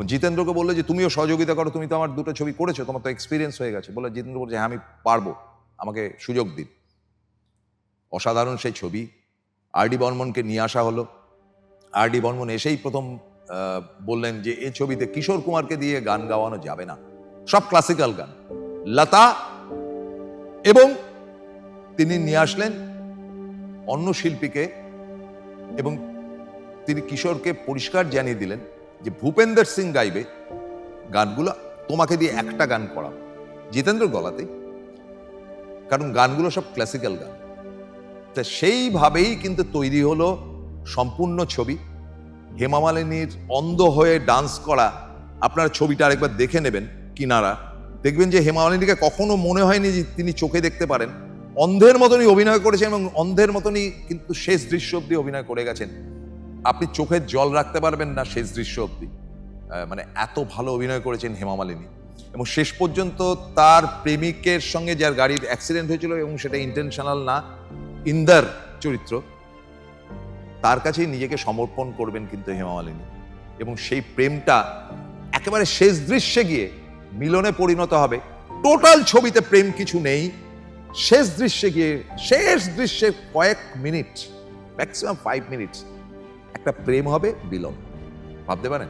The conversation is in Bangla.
এবং জিতেন্দ্রকে বললে যে, তুমিও সহযোগিতা করো, তুমি তো আমার দুটো ছবি করেছ, তোমার তো এক্সপিরিয়েন্স হয়ে গেছে। বলে জিতেন্দ্র বলছে হ্যাঁ আমি পারব, আমাকে সুযোগ দিন। অসাধারণ সেই ছবি। আর ডি বর্মনকে নিয়ে আসা হলো। আর ডি বর্মন এসেই প্রথম বললেন যে এই ছবিতে কিশোর কুমারকে দিয়ে গান গাওয়ানো যাবে না। সব ক্লাসিক্যাল গান। লতা এবং তিনি নিয়ে আসলেন অন্য শিল্পীকে এবং তিনি কিশোরকে পরিষ্কার জানিয়ে দিলেন। যে ভূপেন্দ্র সিং গাইবে, গানগুলো তোমাকে দিয়ে একটা গান করাবো। জিতেন্দ্র গলাতে কারণ গানগুলো সব ক্লাসিক্যাল গান। তা সেইভাবেই কিন্তু তৈরি হলো সম্পূর্ণ ছবি। হেমা মালিনীর অন্ধ হয়ে ডান্স করা। আপনারা ছবিটা আরেকবার দেখে নেবেন কিনারা। দেখবেন যে হেমা মালিনীকে কখনো মনে হয়নি যে তিনি চোখে দেখতে পারেন। অন্ধের মতনই অভিনয় করেছেন এবং অন্ধের মতনই কিন্তু শেষ দৃশ্য অব্দি অভিনয় করে গেছেন। আপনি চোখের জল রাখতে পারবেন না শেষ দৃশ্য অব্দি মানে এত ভালো অভিনয় করেছেন হেমা মালিনী। এবং শেষ পর্যন্ত তার প্রেমিকের সঙ্গে যার গাড়ির অ্যাক্সিডেন্ট হয়েছিল এবং সেটা ইন্টেনশনাল না, ইন্দার চরিত্র, তার কাছেই নিজেকে সমর্পণ করবেন কিন্তু হেমা মালিনী। এবং সেই প্রেমটা একেবারে শেষ দৃশ্যে গিয়ে মিলনে পরিণত হবে। টোটাল ছবিতে প্রেম কিছু নেই। শেষ দৃশ্যে গিয়ে, শেষ দৃশ্যে কয়েক মিনিট ম্যাক্সিমাম ফাইভ মিনিটস একটা প্রেম হবে বিলম্ব। ভাবতে পারেন?